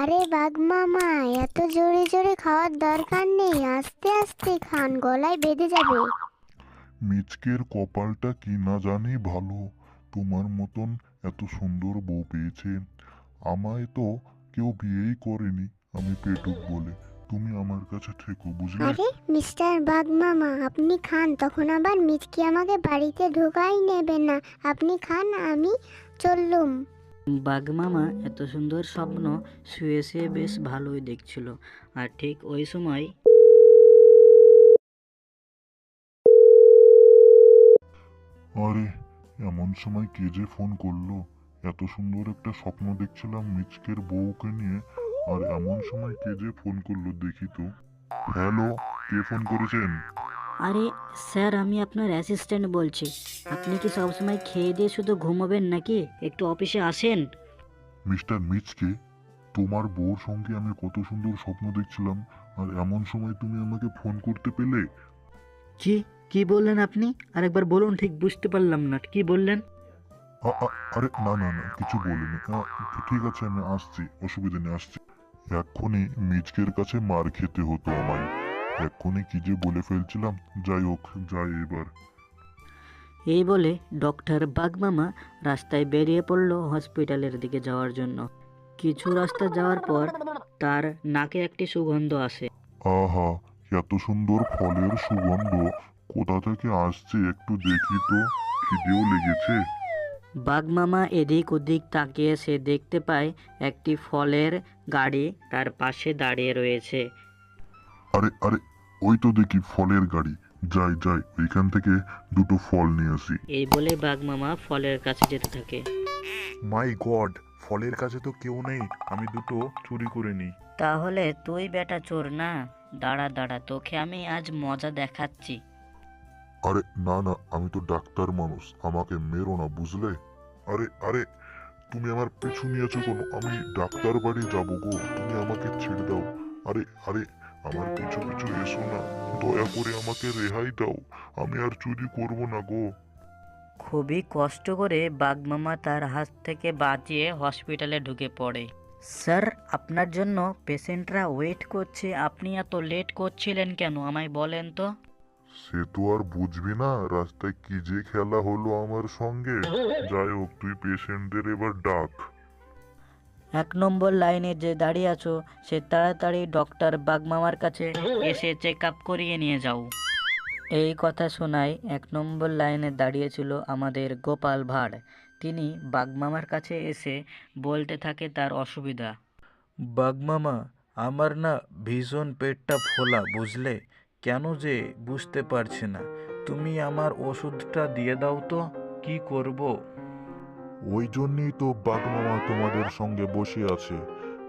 আরে বাঘ মামা এত জোরে জোরে খাওয়ার দরকার নেই আস্তে আস্তে খান গলায় বেঁধে যাবে। মিচকের কপালটা কি না জানি ভালো তোমার মতন এত সুন্দর বউ পেয়েছে। আমায় তো কেউ বিয়েই করেনি আমি পেটুক বলে। তুমি আমার কাছে থেকো বুঝলে? আরে মিস্টার বাঘ মামা আপনি খান তখন আবার মিচকি আমাকে বাড়িতে ঢোকাই নেবে না। আপনি খান আমি চললুম। বাঘমামা এত সুন্দর স্বপ্ন শুয়ে শুয়ে বেশ ভালোই দেখছিল। আর ঠিক ওই সময় আরে, এমন সময় কে যে ফোন করল? এত সুন্দর একটা স্বপ্ন দেখছিলাম মিচকের বউকে নিয়ে। আর এমন সময় কে যে ফোন করল দেখি তো। হ্যালো, কে ফোন করেছেন? আরে স্যার আমি আপনার অ্যাসিস্ট্যান্ট বলছি। আপনি কি সবসময় খেয়ে দিয়ে শুধু ঘুমাবেন নাকি? একটু অফিসে আসেন। মিস্টার মিচকে তোমার বউর সঙ্গে আমি কত সুন্দর স্বপ্ন দেখছিলাম আর এমন সময় তুমি আমাকে ফোন করতে পেলে? কি কি বললেন আপনি? আরেকবার বলুন ঠিক বুঝতে পারলাম না কি বললেন? আ- আ- আরে না না না কিছু বলিনি। আ, ঠিক আছে আমি আসছি অসুবিধা নেই আসছি। এক্ষুনি মিচকের কাছে মার খেতে হতো আমায়। এক্ষুনি কি যে বলে ফেলছিলাম? যাই হোক যাই এবার। এই বলে ডক্টর বাগমামা রাস্তায় বেরিয়ে পড়ল হসপিটালের দিকে যাওয়ার জন্য। কিছু রাস্তা যাওয়ার পর তার নাকে একটি সুগন্ধ আসে। আহা এত সুন্দর ফলের সুগন্ধ। কোথা থেকে আসছে একটু দেখি তো। খিদেও লেগেছে। বাগমামা এদিক ওদিক তাকিয়ে সে দেখতে পায় একটি ফলের গাড়ি তার পাশে দাঁড়িয়ে রয়েছে। আরে আরে ওই তো দেখি ফলের গাড়ি। যাই যাই ওইখান থেকে দুটো ফল নিয়ে আসি। এই বলে বাগমামা ফলের কাছে যেতে থাকে। মাই গড ফলের কাছে তো কেউ নেই। আমি দুটো চুরি করে নিই। তাহলে তুই বেটা চোর না? দাঁড়া দাঁড়া তোকে আমি আজ মজা দেখাচ্ছি। আরে না না আমি তো ডাক্তার মানুষ। আমাকে মেরো না বুঝলে? আরে আরে তুমি আমার পিছু নিয়েছো কোনো? আমি ডাক্তার বাড়ি যাব গো। তুমি আমাকে ছেড়ে দাও। আরে আরে আমার পিছু পিছু এসো না। দয়া করে আমাকে রেহাই দাও। আমি আর চুরি করব না গো। খুবই কষ্ট করে বাগমামা তার হাত থেকে বাঁচিয়ে হসপিটালে ঢুকে পড়ে। স্যার আপনার জন্য পেশেন্টরা ওয়েট করছে। আপনি এত লেট করছিলেন কেন? আমায় বলেন তো। সে তো আর বুঝবি না রাস্তায় কি যে খেলা হলো আমার সঙ্গে। যাই হোক তুই পেশেন্টদের এবার ডাক। এক নম্বর লাইনে যে দাঁড়িয়ে আছো, সে তাড়াতাড়ি ডক্টর বাগমামার কাছে এসে চেক আপ করিয়ে নিয়ে যাও। এই কথা শোনায় এক নম্বর লাইনে দাঁড়িয়েছিল আমাদের গোপাল ভাঁড়। তিনি বাগমামার কাছে এসে বলতে থাকে তার অসুবিধা। বাগমামা, আমার না ভীষণ পেটটা ফোলা, বুঝলে? কেন যে বুঝতে পারছি না। তুমি আমার ওষুধটা দিয়ে দাও তো, কি করব? ওই জন্যই তো বাঘমামা তোমাদের সঙ্গে বসে আছে।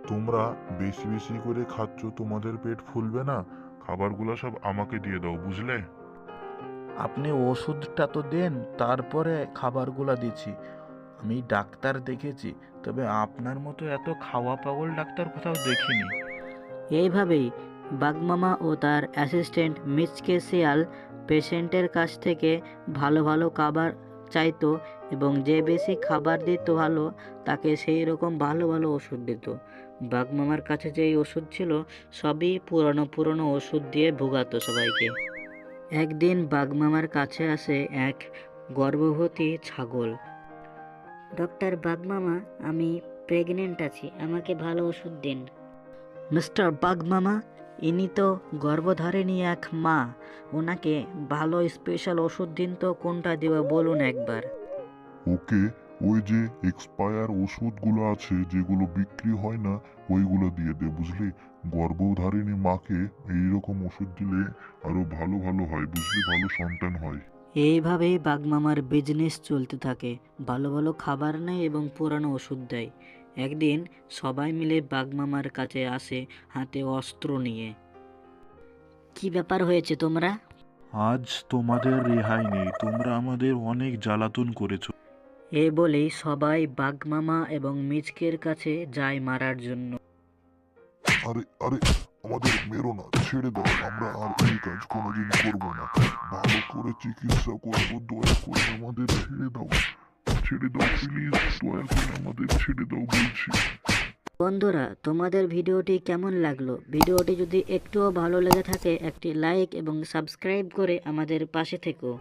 তোমরা বেশি বেশি করে খাচ্ছ তোমাদের পেট ফুলবে না। খাবারগুলো সব আমাকে দিয়ে দাও বুঝলে? আপনি ওষুধটা তো দেন তারপরে খাবারগুলা দিচ্ছি। আমি ডাক্তার দেখেছি তবে আপনার মতো এত খাওয়া পাগল ডাক্তার কোথাও দেখিনি। এইভাবেই বাগমামা ও তার অ্যাসিস্ট্যান্ট মিচকে শিয়াল পেশেন্টের কাছ থেকে ভালো ভালো খাবার চাইতো এবং যে বেশি খাবার দিত ভালো, তাকে সেই রকম ভালো ভালো ওষুধ দিত। বাগমামার কাছে যেই ওষুধ ছিল, সবই পুরনো পুরনো ওষুধ দিয়ে ভোগাতো সবাইকে। একদিন বাঘমামার কাছে আসে এক গর্ভবতী ছাগল। ডক্টর বাগমামা আমি প্রেগনেন্ট আছি, আমাকে ভালো ওষুধ দিন। মিস্টার বাগমামা ইনি তো গর্ভধারিণী এক মা। ওনাকে ভালো স্পেশাল ওষুধ দিন তো কোনটা দেবে বলুন একবার। ওকে ওই যে এক্সপায়ার ওষুধগুলো আছে যেগুলো বিক্রি হয় না ওইগুলো দিয়ে দে বুঝলি? গর্ভধারিণী মাকে এইরকম ওষুধ দিলে আরও ভালো ভালো হয় বুঝলি? ভালো সন্তান হয়। এইভাবেই বাগমামার বিজনেস চলতে থাকে। ভালো ভালো খাবার নেয় এবং পুরানো ওষুধ দেয়। একদিন সবাই মিলে বাগমামার কাছে আসে হাতে অস্ত্র নিয়ে। কি ব্যাপার হয়েছে তোমরা? আজ তোমাদের রেহাই নেই তোমরা আমাদের অনেক জ্বালাতন করেছ। এ বলেই সবাই বাগমামা এবং মিচকের কাছে যায় মারার জন্য। আরে আরে আমাদের মেরো না ছেড়ে দাও আমরা আর এই কাজ কোনোদিন করব না। ভালো করে চিকিৎসা করব দয়া করে আমাদের ছেড়ে দাও। বন্ধুরা, তোমাদের ভিডিওটি কেমন লাগল? ভিডিওটি যদি একটুও ভালো লেগে থাকে, একটি লাইক এবং সাবস্ক্রাইব করে আমাদের পাশে থেকো।